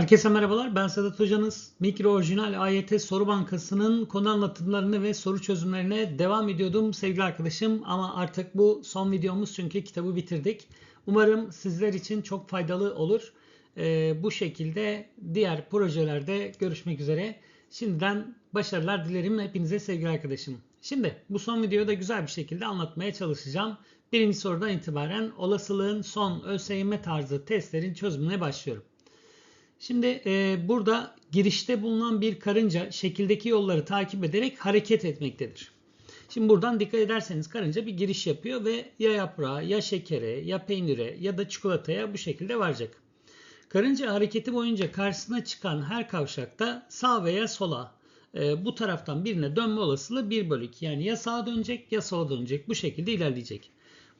Herkese merhabalar. Ben Sedat Hocanız. Mikro Orijinal AYT Soru Bankası'nın konu anlatımlarını ve soru çözümlerine devam ediyordum sevgili arkadaşım. Ama artık bu son videomuz çünkü kitabı bitirdik. Umarım sizler için çok faydalı olur. Ee, bu şekilde diğer projelerde görüşmek üzere. Şimdiden başarılar dilerim hepinize sevgili arkadaşım. Şimdi bu son videoyu da güzel bir şekilde anlatmaya çalışacağım. Birinci sorudan itibaren olasılığın son ÖSYM tarzı testlerin çözümüne başlıyorum. Şimdi e, burada girişte bulunan bir karınca şekildeki yolları takip ederek hareket etmektedir. Şimdi buradan dikkat ederseniz karınca bir giriş yapıyor ve ya yaprağa, ya şekere, ya peynire ya da çikolataya bu şekilde varacak. Karınca hareketi boyunca karşısına çıkan her kavşakta sağ veya sola e, bu taraftan birine dönme olasılığı 1 bölü 2. Yani ya sağa dönecek ya sola dönecek. Bu şekilde ilerleyecek.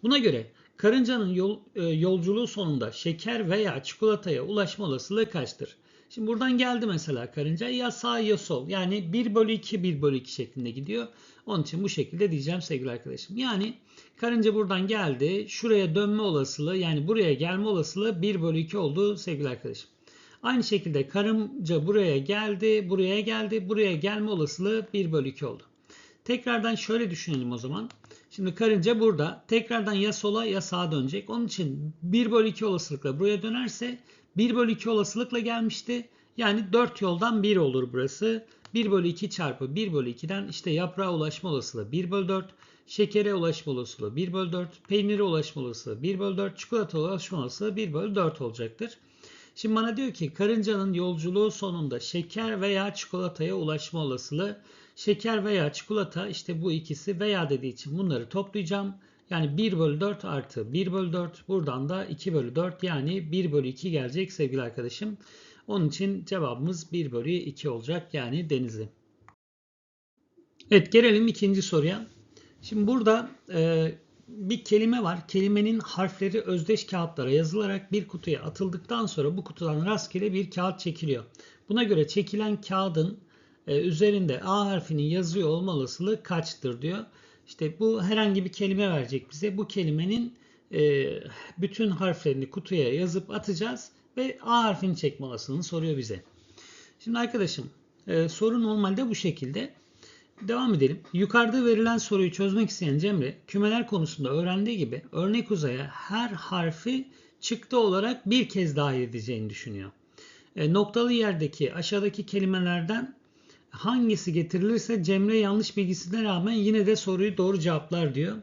Buna göre karıncanın yol, e, yolculuğu sonunda şeker veya çikolataya ulaşma olasılığı kaçtır? Şimdi buradan geldi mesela karınca ya sağ ya sol. Yani 1 bölü 2 1 bölü 2 şeklinde gidiyor. Onun için bu şekilde diyeceğim sevgili arkadaşım. Yani karınca buradan geldi. Şuraya dönme olasılığı yani buraya gelme olasılığı 1 bölü 2 oldu sevgili arkadaşım. Aynı şekilde karınca buraya geldi, buraya geldi, buraya gelme olasılığı 1 bölü 2 oldu. Tekrardan şöyle düşünelim o zaman. Şimdi karınca burada tekrardan ya sola ya sağa dönecek. Onun için 1 bölü 2 olasılıkla buraya dönerse 1 bölü 2 olasılıkla gelmişti. Yani 4 yoldan 1 olur burası. 1 bölü 2 çarpı 1 bölü 2'den işte yaprağa ulaşma olasılığı 1 bölü 4. Şekere ulaşma olasılığı 1 bölü 4. Peynire ulaşma olasılığı 1 bölü 4. Çikolata ulaşma olasılığı 1 bölü 4 olacaktır. Şimdi bana diyor ki karıncanın yolculuğu sonunda şeker veya çikolataya ulaşma olasılığı şeker veya çikolata işte bu ikisi veya dediği için bunları toplayacağım. Yani 1 bölü 4 artı 1 bölü 4 buradan da 2 bölü 4 yani 1 bölü 2 gelecek sevgili arkadaşım. Onun için cevabımız 1 bölü 2 olacak yani Denizli. Evet gelelim ikinci soruya. Şimdi burada e, bir kelime var. Kelimenin harfleri özdeş kağıtlara yazılarak bir kutuya atıldıktan sonra bu kutudan rastgele bir kağıt çekiliyor. Buna göre çekilen kağıdın e, üzerinde A harfinin yazıyor olma olasılığı kaçtır diyor. İşte bu herhangi bir kelime verecek bize. Bu kelimenin e, bütün harflerini kutuya yazıp atacağız ve A harfini çekme olasılığını soruyor bize. Şimdi arkadaşım e, soru normalde bu şekilde. Devam edelim. Yukarıda verilen soruyu çözmek isteyen Cemre, kümeler konusunda öğrendiği gibi örnek uzaya her harfi çıktı olarak bir kez dahil edeceğini düşünüyor. E, noktalı yerdeki aşağıdaki kelimelerden hangisi getirilirse Cemre yanlış bilgisine rağmen yine de soruyu doğru cevaplar diyor.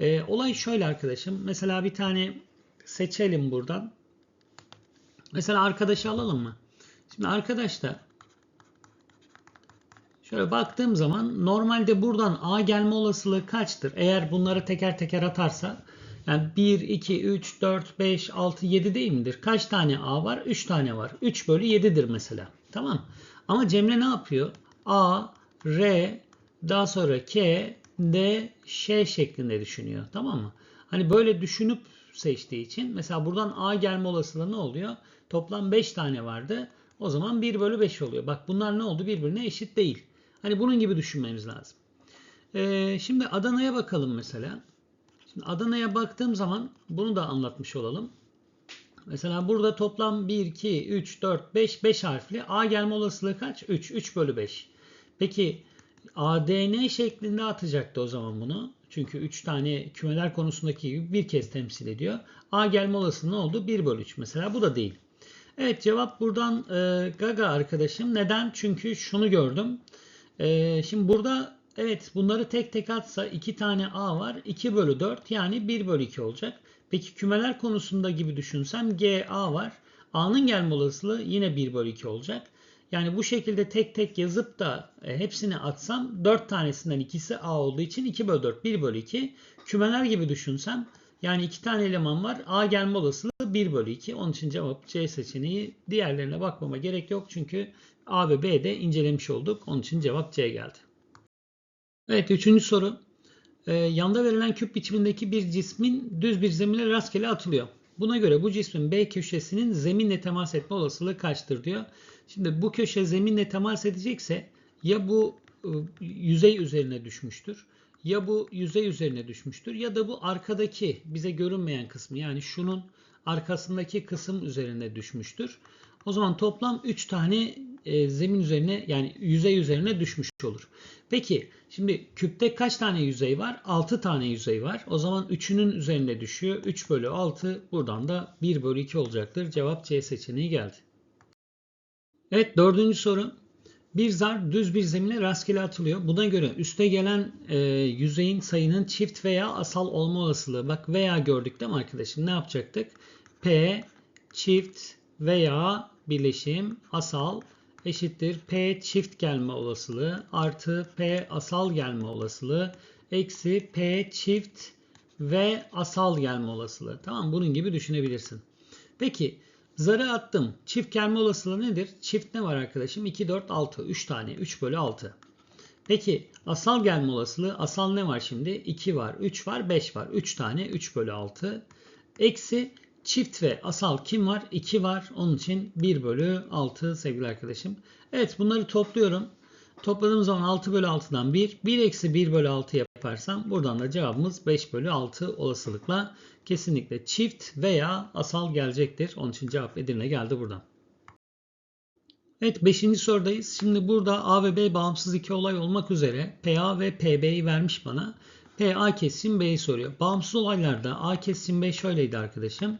E, olay şöyle arkadaşım. Mesela bir tane seçelim buradan. Mesela arkadaşı alalım mı? Şimdi arkadaş da şöyle baktığım zaman normalde buradan A gelme olasılığı kaçtır? Eğer bunları teker teker atarsa yani 1, 2, 3, 4, 5, 6, 7 değil midir? Kaç tane A var? 3 tane var. 3 bölü 7'dir mesela. Tamam. Ama Cemre ne yapıyor? A, R, daha sonra K, D, Ş şeklinde düşünüyor. Tamam mı? Hani böyle düşünüp seçtiği için mesela buradan A gelme olasılığı ne oluyor? Toplam 5 tane vardı. O zaman 1 bölü 5 oluyor. Bak bunlar ne oldu? Birbirine eşit değil. Hani bunun gibi düşünmemiz lazım. Ee, şimdi Adana'ya bakalım mesela. Şimdi Adana'ya baktığım zaman bunu da anlatmış olalım. Mesela burada toplam 1, 2, 3, 4, 5, 5 harfli. A gelme olasılığı kaç? 3. 3 bölü 5. Peki ADN şeklinde atacaktı o zaman bunu. Çünkü 3 tane kümeler konusundaki gibi bir kez temsil ediyor. A gelme olasılığı ne oldu? 1 bölü 3 mesela. Bu da değil. Evet cevap buradan e, Gaga arkadaşım. Neden? Çünkü şunu gördüm. E, şimdi burada evet bunları tek tek atsa 2 tane A var. 2 bölü 4 yani 1 bölü 2 olacak. Peki kümeler konusunda gibi düşünsem G, A var. A'nın gelme olasılığı yine 1 bölü 2 olacak. Yani bu şekilde tek tek yazıp da e, hepsini atsam 4 tanesinden ikisi A olduğu için 2 bölü 4 1 bölü 2. Kümeler gibi düşünsem yani 2 tane eleman var. A gelme olasılığı 1 bölü 2. Onun için cevap C seçeneği. Diğerlerine bakmama gerek yok. Çünkü A ve B'de incelemiş olduk. Onun için cevap C geldi. Evet üçüncü soru. Ee, yanda verilen küp biçimindeki bir cismin düz bir zemine rastgele atılıyor. Buna göre bu cismin B köşesinin zeminle temas etme olasılığı kaçtır diyor. Şimdi bu köşe zeminle temas edecekse ya bu ıı, yüzey üzerine düşmüştür ya bu yüzey üzerine düşmüştür ya da bu arkadaki bize görünmeyen kısmı yani şunun arkasındaki kısım üzerine düşmüştür. O zaman toplam 3 tane e, zemin üzerine yani yüzey üzerine düşmüş olur. Peki şimdi küpte kaç tane yüzey var? 6 tane yüzey var. O zaman 3'ünün üzerinde düşüyor. 3 bölü 6 buradan da 1 bölü 2 olacaktır. Cevap C seçeneği geldi. Evet dördüncü soru. Bir zar düz bir zemine rastgele atılıyor. Buna göre üste gelen e, yüzeyin sayının çift veya asal olma olasılığı. Bak veya gördük değil mi arkadaşım? Ne yapacaktık? P çift veya birleşim asal eşittir P çift gelme olasılığı artı P asal gelme olasılığı eksi P çift ve asal gelme olasılığı. Tamam bunun gibi düşünebilirsin. Peki zarı attım. Çift gelme olasılığı nedir? Çift ne var arkadaşım? 2, 4, 6. 3 tane. 3 bölü 6. Peki asal gelme olasılığı asal ne var şimdi? 2 var, 3 var, 5 var. 3 tane 3 bölü 6. Eksi çift ve asal kim var? 2 var. Onun için 1 bölü 6 sevgili arkadaşım. Evet bunları topluyorum. Topladığım zaman 6 bölü 6'dan 1. 1 eksi 1 bölü 6 yaparsam buradan da cevabımız 5 bölü 6 olasılıkla kesinlikle çift veya asal gelecektir. Onun için cevap Edirne geldi buradan. Evet 5. sorudayız. Şimdi burada A ve B bağımsız iki olay olmak üzere PA ve PB'yi vermiş bana. PA kesim B'yi soruyor. Bağımsız olaylarda A kesim B şöyleydi arkadaşım.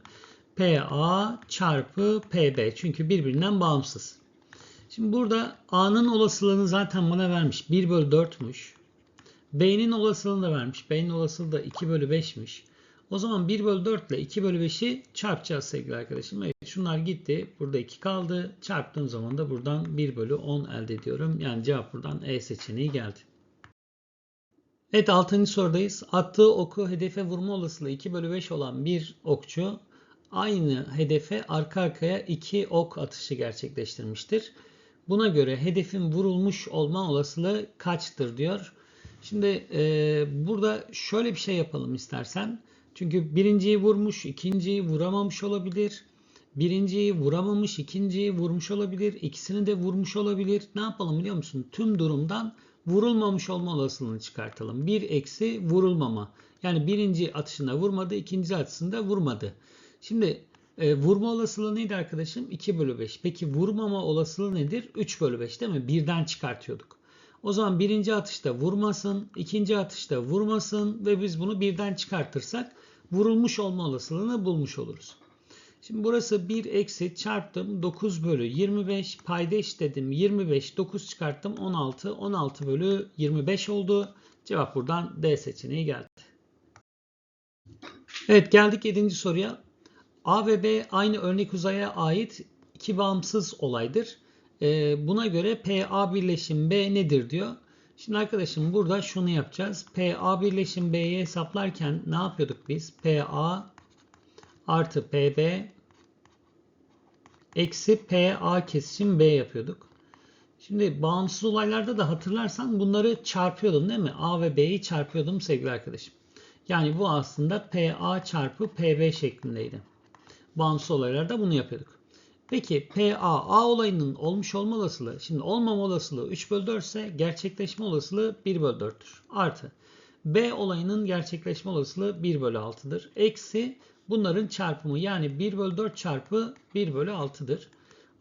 PA çarpı PB çünkü birbirinden bağımsız. Şimdi burada A'nın olasılığını zaten bana vermiş. 1 bölü 4'müş. B'nin olasılığını da vermiş. B'nin olasılığı da 2 bölü 5'miş. O zaman 1 bölü 4 ile 2 bölü 5'i çarpacağız sevgili arkadaşım. Evet şunlar gitti. Burada 2 kaldı. Çarptığım zaman da buradan 1 bölü 10 elde ediyorum. Yani cevap buradan E seçeneği geldi. Evet 6. sorudayız. Attığı oku hedefe vurma olasılığı 2 bölü 5 olan bir okçu aynı hedefe arka arkaya 2 ok atışı gerçekleştirmiştir. Buna göre hedefin vurulmuş olma olasılığı kaçtır diyor. Şimdi e, burada şöyle bir şey yapalım istersen. Çünkü birinciyi vurmuş, ikinciyi vuramamış olabilir. Birinciyi vuramamış, ikinciyi vurmuş olabilir. İkisini de vurmuş olabilir. Ne yapalım biliyor musun? Tüm durumdan vurulmamış olma olasılığını çıkartalım. Bir eksi vurulmama. Yani birinci atışında vurmadı, ikinci atışında vurmadı. Şimdi e, vurma olasılığı neydi arkadaşım? 2 bölü 5. Peki vurmama olasılığı nedir? 3 bölü 5 değil mi? Birden çıkartıyorduk. O zaman birinci atışta vurmasın, ikinci atışta vurmasın ve biz bunu birden çıkartırsak vurulmuş olma olasılığını bulmuş oluruz. Şimdi burası 1 eksi çarptım 9 bölü 25 payda dedim 25 9 çıkarttım 16 16 bölü 25 oldu. Cevap buradan D seçeneği geldi. Evet geldik 7. soruya. A ve B aynı örnek uzaya ait iki bağımsız olaydır. Ee, buna göre PA birleşim B nedir diyor. Şimdi arkadaşım burada şunu yapacağız. PA birleşim B'yi hesaplarken ne yapıyorduk biz? PA artı PB eksi PA kesişim B yapıyorduk. Şimdi bağımsız olaylarda da hatırlarsan bunları çarpıyordum değil mi? A ve B'yi çarpıyordum sevgili arkadaşım. Yani bu aslında PA çarpı PB şeklindeydi. Bağımsız olaylarda bunu yapıyorduk. Peki PA, A olayının olmuş olma olasılığı, şimdi olmama olasılığı 3 bölü 4 ise gerçekleşme olasılığı 1 bölü 4'tür. Artı B olayının gerçekleşme olasılığı 1 bölü 6'dır. Eksi bunların çarpımı yani 1 bölü 4 çarpı 1 bölü 6'dır.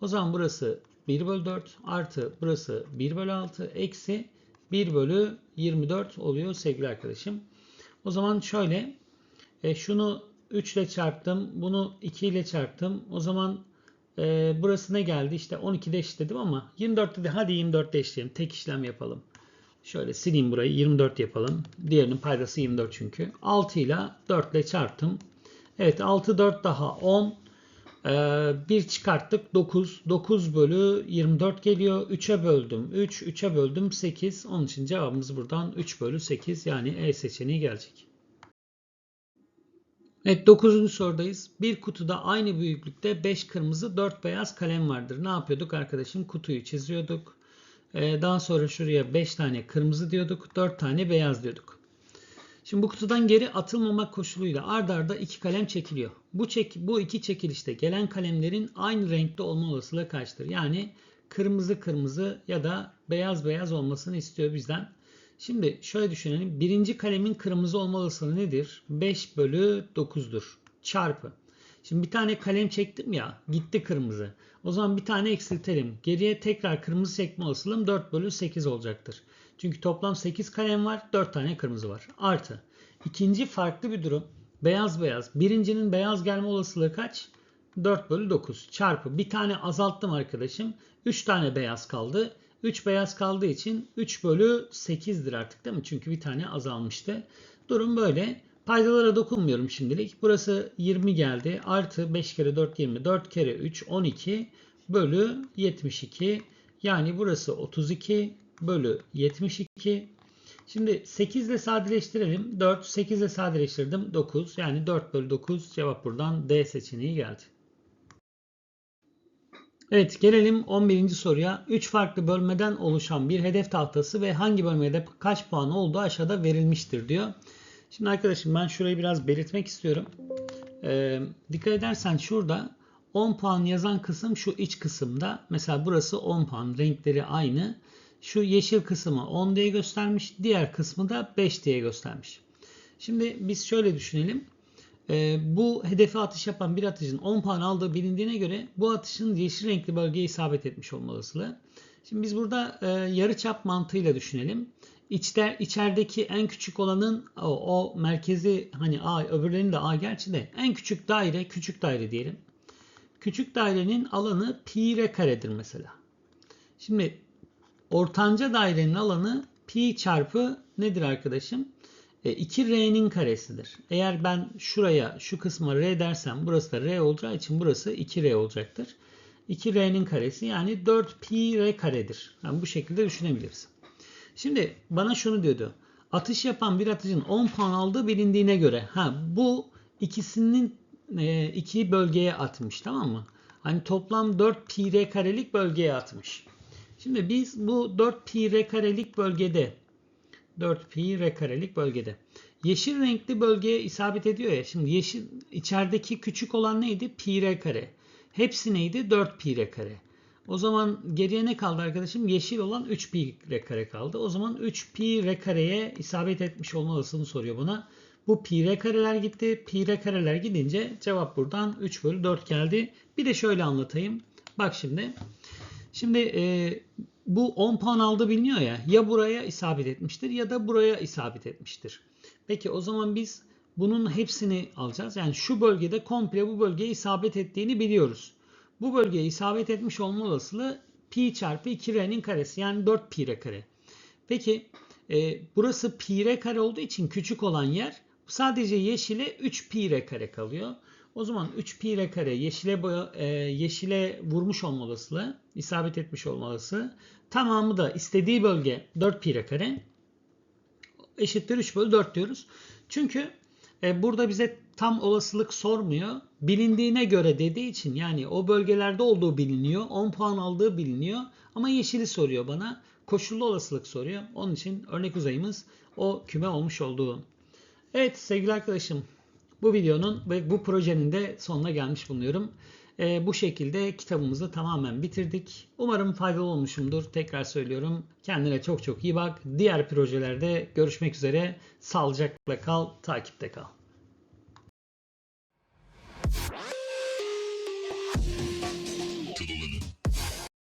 O zaman burası 1 bölü 4 artı burası 1 bölü 6 eksi 1 bölü 24 oluyor sevgili arkadaşım. O zaman şöyle e, şunu 3 ile çarptım. Bunu 2 ile çarptım. O zaman e, burası ne geldi? İşte 12'de eşitledim ama 24 dedi. Hadi 24'de eşitleyelim. Tek işlem yapalım. Şöyle sileyim burayı. 24 yapalım. Diğerinin paydası 24 çünkü. 6 ile 4 ile çarptım. Evet 6 4 daha 10. Ee, 1 çıkarttık 9. 9 bölü 24 geliyor. 3'e böldüm 3. 3'e böldüm 8. Onun için cevabımız buradan 3 bölü 8 yani E seçeneği gelecek. Evet 9. sorudayız. Bir kutuda aynı büyüklükte 5 kırmızı 4 beyaz kalem vardır. Ne yapıyorduk arkadaşım? Kutuyu çiziyorduk. Ee, daha sonra şuraya 5 tane kırmızı diyorduk. 4 tane beyaz diyorduk. Şimdi bu kutudan geri atılmamak koşuluyla ard arda iki kalem çekiliyor. Bu, çek, bu iki çekilişte gelen kalemlerin aynı renkte olma olasılığı kaçtır? Yani kırmızı kırmızı ya da beyaz beyaz olmasını istiyor bizden. Şimdi şöyle düşünelim. Birinci kalemin kırmızı olma olasılığı nedir? 5 bölü 9'dur. Çarpı. Şimdi bir tane kalem çektim ya gitti kırmızı. O zaman bir tane eksiltelim. Geriye tekrar kırmızı çekme olasılığım 4 bölü 8 olacaktır. Çünkü toplam 8 kalem var 4 tane kırmızı var. Artı. İkinci farklı bir durum. Beyaz beyaz. Birincinin beyaz gelme olasılığı kaç? 4 bölü 9 çarpı bir tane azalttım arkadaşım. 3 tane beyaz kaldı. 3 beyaz kaldığı için 3 bölü 8'dir artık değil mi? Çünkü bir tane azalmıştı. Durum böyle. Paydalara dokunmuyorum şimdilik. Burası 20 geldi. Artı 5 kere 4 20. 4 kere 3 12 bölü 72. Yani burası 32 bölü 72. Şimdi 8 ile sadeleştirelim. 4, 8 ile sadeleştirdim. 9. Yani 4 bölü 9 cevap buradan D seçeneği geldi. Evet gelelim 11. soruya. 3 farklı bölmeden oluşan bir hedef tahtası ve hangi bölmede kaç puan olduğu aşağıda verilmiştir diyor. Şimdi arkadaşım ben şurayı biraz belirtmek istiyorum. Ee, dikkat edersen şurada 10 puan yazan kısım şu iç kısımda. Mesela burası 10 puan. Renkleri aynı. Şu yeşil kısmı 10 diye göstermiş. Diğer kısmı da 5 diye göstermiş. Şimdi biz şöyle düşünelim. Ee, bu hedefe atış yapan bir atıcının 10 puan aldığı bilindiğine göre bu atışın yeşil renkli bölgeye isabet etmiş olma. Şimdi biz burada e, yarıçap mantığıyla düşünelim. İçte, içerideki en küçük olanın o, o merkezi hani A öbürlerinin de A gerçi de en küçük daire küçük daire diyelim. Küçük dairenin alanı pi r karedir mesela. Şimdi ortanca dairenin alanı pi çarpı nedir arkadaşım? 2r'nin karesidir. Eğer ben şuraya şu kısma r dersem burası da r olacağı için burası 2r olacaktır. 2r'nin karesi yani 4 pi r karedir. Yani bu şekilde düşünebiliriz. Şimdi bana şunu diyordu. Atış yapan bir atıcının 10 puan aldığı bilindiğine göre ha bu ikisinin e, iki bölgeye atmış tamam mı? Hani toplam 4 pi r karelik bölgeye atmış. Şimdi biz bu 4 pi r karelik bölgede 4 pi r karelik bölgede. Yeşil renkli bölgeye isabet ediyor ya. Şimdi yeşil içerideki küçük olan neydi? Pi r kare. Hepsi neydi? 4 pi r kare. O zaman geriye ne kaldı arkadaşım? Yeşil olan 3 pi r kare kaldı. O zaman 3 pi r kareye isabet etmiş olma olasılığını soruyor buna. Bu pi r kareler gitti. Pi r kareler gidince cevap buradan 3 bölü 4 geldi. Bir de şöyle anlatayım. Bak şimdi. Şimdi e, bu 10 puan aldı biliniyor ya. Ya buraya isabet etmiştir ya da buraya isabet etmiştir. Peki o zaman biz bunun hepsini alacağız. Yani şu bölgede komple bu bölgeye isabet ettiğini biliyoruz. Bu bölgeye isabet etmiş olma olasılığı pi çarpı 2r'nin karesi yani 4 pi r kare. Peki e, burası pi r kare olduğu için küçük olan yer sadece yeşile 3 pi r kare kalıyor. O zaman 3 pi r kare yeşile e, yeşile vurmuş olma olasılığı, isabet etmiş olma olasılığı. Tamamı da istediği bölge 4 pi r kare eşittir 3 bölü 4 diyoruz. Çünkü e, burada bize tam olasılık sormuyor. Bilindiğine göre dediği için yani o bölgelerde olduğu biliniyor. 10 puan aldığı biliniyor. Ama yeşili soruyor bana. Koşullu olasılık soruyor. Onun için örnek uzayımız o küme olmuş olduğu. Evet sevgili arkadaşım bu videonun ve bu projenin de sonuna gelmiş bulunuyorum. E, bu şekilde kitabımızı tamamen bitirdik. Umarım faydalı olmuşumdur. Tekrar söylüyorum. Kendine çok çok iyi bak. Diğer projelerde görüşmek üzere. Sağlıcakla kal, takipte kal.